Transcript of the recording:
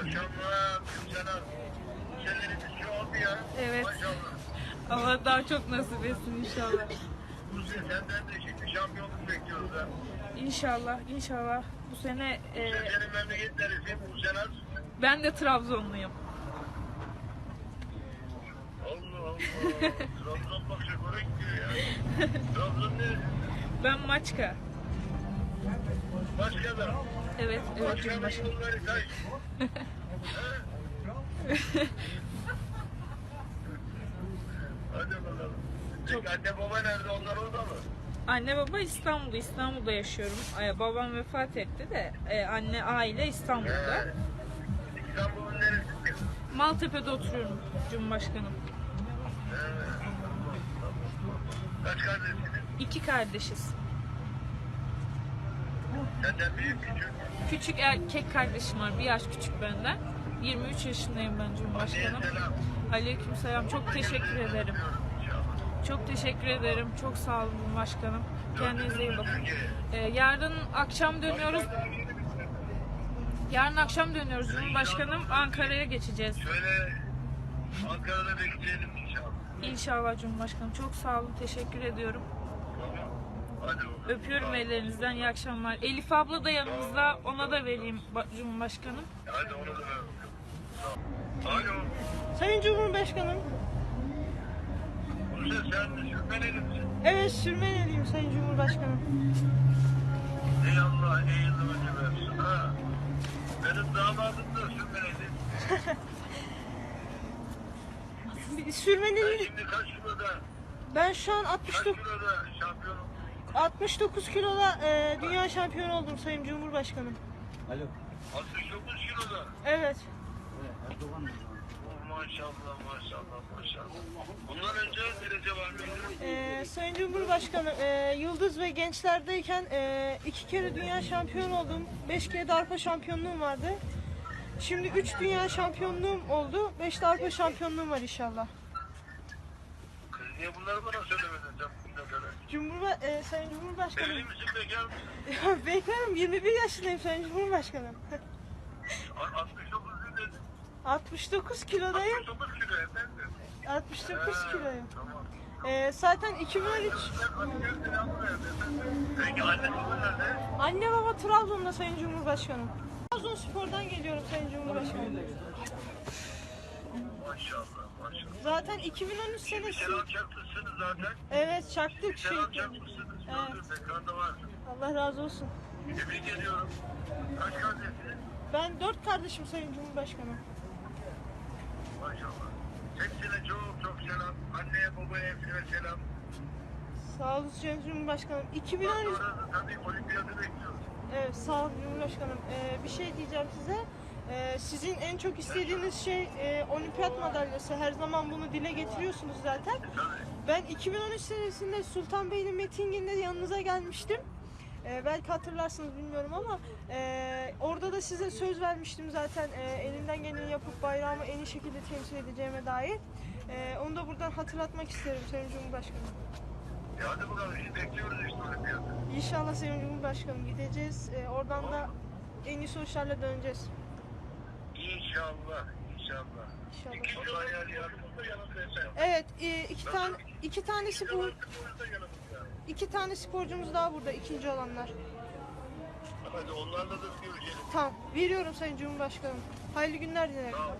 Selam. Ya. Evet. Maşallah. Allah daha çok nasip etsin inşallah. Bu sene senden de şimdi şampiyonluk bekliyoruz ha. İnşallah, inşallah. Bu sene e, Sen senin memleket neresi? Bu sene ben de Trabzonluyum. Allah Allah. Trabzon bak şakora gidiyor ya. Trabzon ne? Ben Maçka. Başka da. Evet, evet. He? Hadi bakalım. Çok- Peki anne baba nerede? Onlar orada mı? Anne baba İstanbul'da, İstanbul'da yaşıyorum. Ee, babam vefat etti de e, anne aile İstanbul'da. He. İstanbul'un neresinde? Maltepe'de oturuyorum Cumhurbaşkanım. Kaç kardeşsiniz? İki kardeşiz. Senden büyük küçük. Küçük erkek kardeşim var, bir yaş küçük benden. 23 yaşındayım ben Cumhurbaşkanım. selam. Aleykümselam. Çok teşekkür ederim. Çok teşekkür ederim. Çok sağ olun Cumhurbaşkanım. Kendinize iyi bakın. Ee, yarın akşam dönüyoruz. Yarın akşam dönüyoruz Cumhurbaşkanım. Ankara'ya geçeceğiz. Şöyle Ankara'da bekleyelim inşallah. İnşallah Cumhurbaşkanım. Çok sağ olun. Teşekkür ediyorum. Öpüyorum ellerinizden. İyi akşamlar. Elif abla da yanımızda. Ona da vereyim ba- Cumhurbaşkanım. Hadi onu da ver. Alo. Sayın Cumhurbaşkanım. Sen de sürmeneli misin? Evet sürmeneliyim Sayın Cumhurbaşkanım. Ey Allah ey yılını versin ha. Benim damadım da sürmeneli. Ben Sürmeneli. şimdi kaç kiloda? Ben şu an Kaç 69, kiloda şampiyonum? 69 kiloda e, dünya şampiyonu oldum Sayın Cumhurbaşkanım. 69 kiloda. Evet. Oh, maşallah maşallah maşallah. Bundan önce derece var mıydı? E, Sayın Cumhurbaşkanım e, Yıldız ve gençlerdeyken e, iki kere dünya şampiyonu oldum. Beş kere de Avrupa şampiyonluğum vardı. Şimdi üç dünya şampiyonluğum oldu. Beş de Avrupa şampiyonluğum var inşallah. Niye bunları bana söylemedin sen kadar? Cumhurba e, Sayın Cumhurbaşkanım. Evli misin bekar mısın? Bekarım 21 yaşındayım Sayın Cumhurbaşkanım. A- 69 gün dedin. 69 kilodayım. 69 kilo efendim. 69 Ha, kiloyum. Tamam. Ee, zaten 2013 Sen hadi gel seni almaya efendim. Peki anne baba nerede? anne baba Trabzon'da Sayın Cumhurbaşkanım. Trabzonspor'dan geliyorum Sayın Cumhurbaşkanım. Maşallah maşallah. Zaten 2013 senesi. Selam çakmışsınız zaten. Evet çaktık şey. Selam. Evet. Gördüm ekranda var. Allah razı olsun. Tebrik ediyorum. Kaç kardeşsiniz? Ben dört kardeşim Sayın Cumhurbaşkanım. Maşallah. Hepsine çok çok selam. Anneye babaya hepsine selam. Sağ olun Sayın Cumhurbaşkanım. Bundan 2013 sonra da tabii olimpiyatı bekliyoruz. Evet sağ olun Cumhurbaşkanım. Ee, bir şey diyeceğim size. Ee, sizin en çok istediğiniz şey e, olimpiyat madalyası. Her zaman bunu dile getiriyorsunuz zaten. Ben 2013 senesinde Sultanbeyli Metingin'de yanınıza gelmiştim. Ee, belki hatırlarsınız bilmiyorum ama e, orada da size söz vermiştim zaten e, elimden geleni yapıp bayrağımı en iyi şekilde temsil edeceğime dair. E, onu da buradan hatırlatmak isterim Sayın Cumhurbaşkanım. E hadi bakalım şimdi bekliyoruz işte olimpiyatı. İnşallah Sayın Cumhurbaşkanım gideceğiz. E, oradan da en iyi sonuçlarla döneceğiz. İnşallah. İnşallah. İnşallah. İkinci ayar yardımcı yanımda efendim. Evet, e, iki tane iki tane spor Yanımızda yanımızda. iki tane sporcumuz daha burada ikinci olanlar. Hadi onlarla da görüşelim. Tamam, veriyorum Sayın Cumhurbaşkanım. Hayırlı günler dilerim. Tamam.